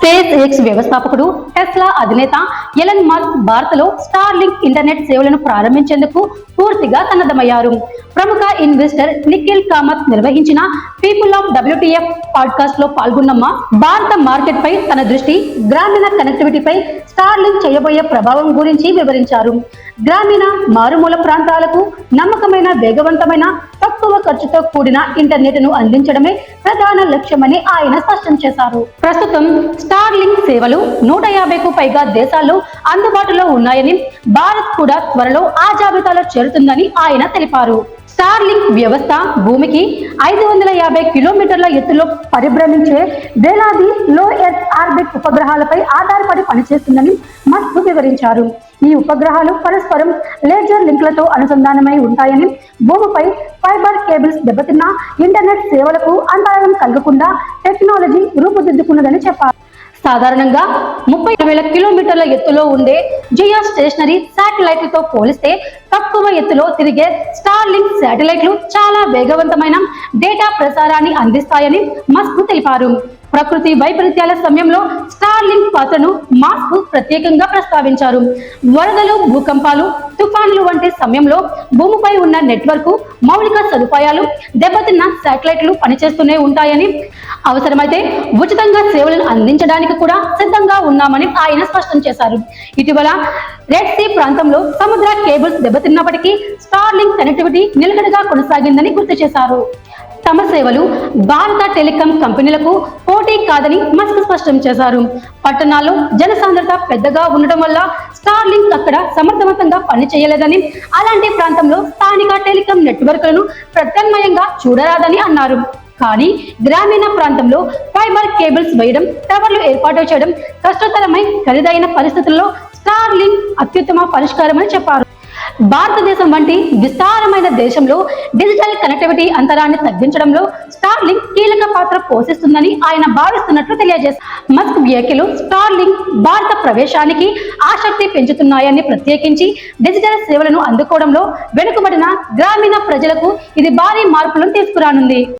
Space X వ్యవస్థాపకుడు Tesla అధినేత Elon Musk భారత్లో స్టార్ లింక్ ఇంటర్నెట్ సేవలను ప్రారంభించేందుకు పూర్తిగా సన్నద్ధమయ్యారు. ప్రముఖ ఇన్వెస్టర్ నిఖిల్ కామత్ నిర్వహించిన పీపుల్ ఆఫ్ డబ్ల్యూటీఎఫ్ పాడ్కాస్ట్లో పాల్గొన్న మస్క్ భారత మార్కెట్ పై తన దృష్టి గ్రామీణ కనెక్టివిటీపై స్టార్ లింక్ చేయబోయే ప్రభావం గురించి వివరించారు. గ్రామీణ మారుమూల ప్రాంతాలకు నమ్మకమైన వేగవంతమైన తక్కువ ఖర్చుతో కూడిన ఇంటర్నెట్ను అందించడమే ప్రధాన లక్ష్యమని ఆయన స్పష్టం చేశారు. ప్రస్తుతం స్టార్ లింక్ సేవలు నూట యాభైకు పైగా దేశాల్లో అందుబాటులో ఉన్నాయని భారత్ కూడా త్వరలో ఆ జాబితాలో చేరుతుందని ఆయన తెలిపారు. స్టార్ లింక్ వ్యవస్థ భూమికి ఐదు వందల యాభై కిలోమీటర్ల ఎత్తులో పరిభ్రమించే వేలాది లో ఎర్త్ ఆర్బిట్ ఉపగ్రహాలపై ఆధారపడి పనిచేస్తుందని మస్క్ వివరించారు. ఈ ఉపగ్రహాలు పరస్పరం లేజర్ లింక్లతో అనుసంధానమై ఉంటాయని భూమిపై ఫైబర్ కేబుల్స్ దెబ్బతిన్న ఇంటర్నెట్ సేవలకు అంతరాయం కలగకుండా టెక్నాలజీ రూపుదిద్దుకున్నదని చెప్పారు. సాధారణంగా ముప్పై వేల కిలోమీటర్ల ఎత్తులో ఉండే జియో స్టేషనరీ శాటిలైట్లతో పోలిస్తే తక్కువ ఎత్తులో తిరిగే స్టార్లింగ్ శాటిలైట్లు చాలా వేగవంతమైన డేటా ప్రసారాన్ని అందిస్తాయని మస్క్ తెలిపారు. ప్రకృతి వైపరీత్యాల సమయంలో స్టార్లింగ్ పాత్రను మాస్క్ ప్రత్యేకంగా ప్రస్తావించారు. వరదలు భూకంపాలు తుఫాన్లు వంటి సమయంలో భూమిపై ఉన్న నెట్వర్క్ మౌలిక సదుపాయాలు దెబ్బతిన్న శాటిలైట్లు పనిచేస్తూనే ఉంటాయని అవసరమైతే ఉచితంగా సేవలను అందించడానికి కూడా సిద్ధంగా ఉన్నామని ఆయన స్పష్టం చేశారు. ఇటీవల రెడ్ సీ ప్రాంతంలో సముద్ర కేబుల్స్ దెబ్బతిన్నప్పటికీ స్టార్లింగ్ కనెక్టివిటీ నిలకడగా కొనసాగిందని గుర్తు చేశారు. తమ సేవలు భారత టెలికాం కంపెనీలకు పోటీ కాదని మస్క్ స్పష్టం చేశారు. పట్టణాల్లో జనసాంద్రత పెద్దగా ఉండటం వల్ల స్టార్లింగ్ అక్కడ సమర్థవంతంగా పనిచేయలేదని అలాంటి ప్రాంతంలో స్థానిక టెలికాం నెట్వర్క్లను ప్రత్యామ్నాయంగా చూడరాదని అన్నారు. కానీ గ్రామీణ ప్రాంతంలో ఫైబర్ కేబుల్స్ వేయడం టవర్లు ఏర్పాటు చేయడం కష్టతరమై ఖరీదైన పరిస్థితుల్లో స్టార్ లింక్ అత్యుత్తమ పరిష్కారమని చెప్పారు. భారతదేశం వంటి విస్తారమైన దేశంలో డిజిటల్ కనెక్టివిటీ అంతరాన్ని తగ్గించడంలో స్టార్ లింక్ కీలక పాత్ర పోషిస్తుందని ఆయన భావిస్తున్నట్లు తెలియజేశారు. మస్క్ వ్యాఖ్యలు స్టార్ లింక్ భారత ప్రవేశానికి ఆసక్తి పెంచుతున్నాయని ప్రత్యేకించి డిజిటల్ సేవలను అందుకోవడంలో వెనుకబడిన గ్రామీణ ప్రజలకు ఇది భారీ మార్పులను తీసుకురానుంది.